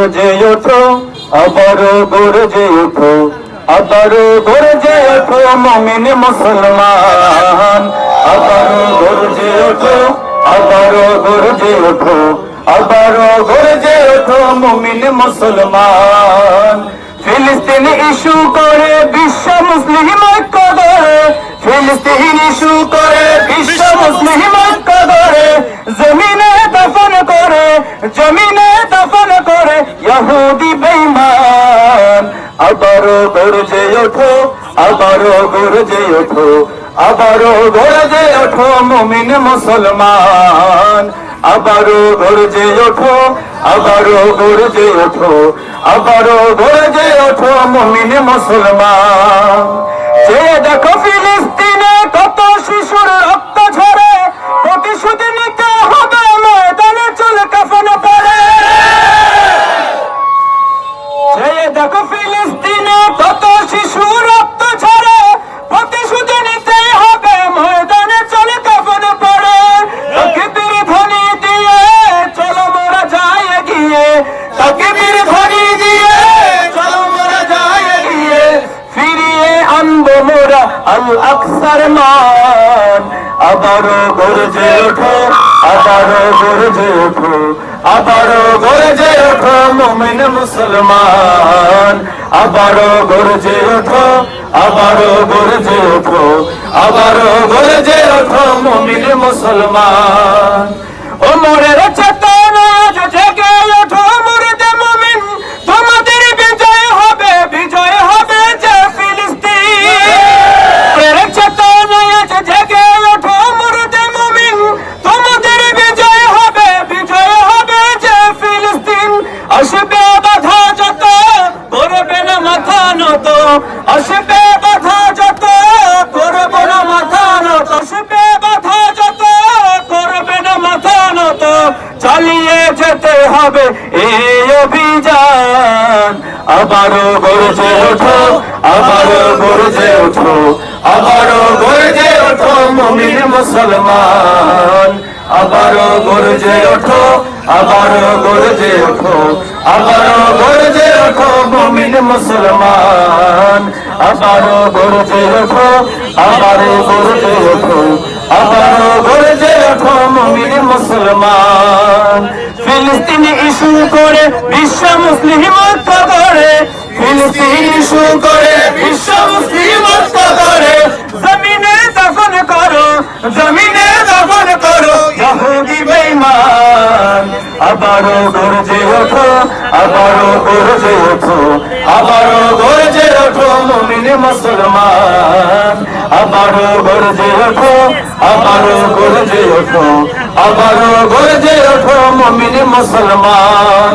গরজে ওঠো আবারও গরজে ওঠো আবারও গরজে ওঠো মমিন মুসলমান। আবারও গরজে ওঠো আবারও গরজে ওঠো আবারও গরজে ওঠো মমিন মুসলমান। ফিলিস্তিন ইস্যু করে বিশ্ব মুসলিম ঐক্য করে ফিলিস্তিন ইস্যু করে বিশ্ব মুসলিম ঐক্য করে জমিনে দফন করে জমিনে দফন করে ইহুদি বেঈমান আবারও গর্জে ওঠো আবারও গর্জে ওঠো আবারও গর্জে ওঠো মুমিন মুসলমান। আবারও গর্জে ওঠো আবারও গর্জে ওঠো আবারও গর্জে ওঠো মুমিন মুসলমান। যে দেখো ফিলিস্তিনে কত শিশুর রক্ত ঝরে, প্রতিশোধ নিতে হবে ময়দানে চল কাফন পরে। যে দেখো ফিলিস্তিনে কত মোরা আল আকসার মান। আবারও গর্জে ওঠো, আবারও গর্জে ওঠো, আবারও গর্জে ওঠো মুমিন মুসলমান। আবারও গর্জে ওঠো, আবারও গর্জে ওঠো, আবারও গর্জে ওঠো মুমিন মুসলমান। ও মোরের হবে এই অভিযান। আবারও গর্জে ওঠো, আবারও গর্জে ওঠো, আবারও গর্জে ওঠো মুমিন মুসলমান। আবারও গর্জে ওঠো, আবারও গর্জে ওঠো, আবারও গর্জে ওঠো মুমিন মুসলমান। আবারও গর্জে ওঠো, আবারও গর্জে ওঠো ইস্যু করে বিশ্ব মুসলিম ঐক্য করে ফিলিস্তিন শুরু করে বিশ্ব মুসলিম ঐক্য করে জমিনে দফন করো, জমিনে দফন করো। ইহুদি বেঈমান, আবারও গর্জে ওঠো, আবারও গর্জে ওঠো মুমিন মুসলমান আবারও গর্জে ওঠো আবারও গর্জে ওঠো আবারও গর্জে ওঠো মুমিন মুসলমান।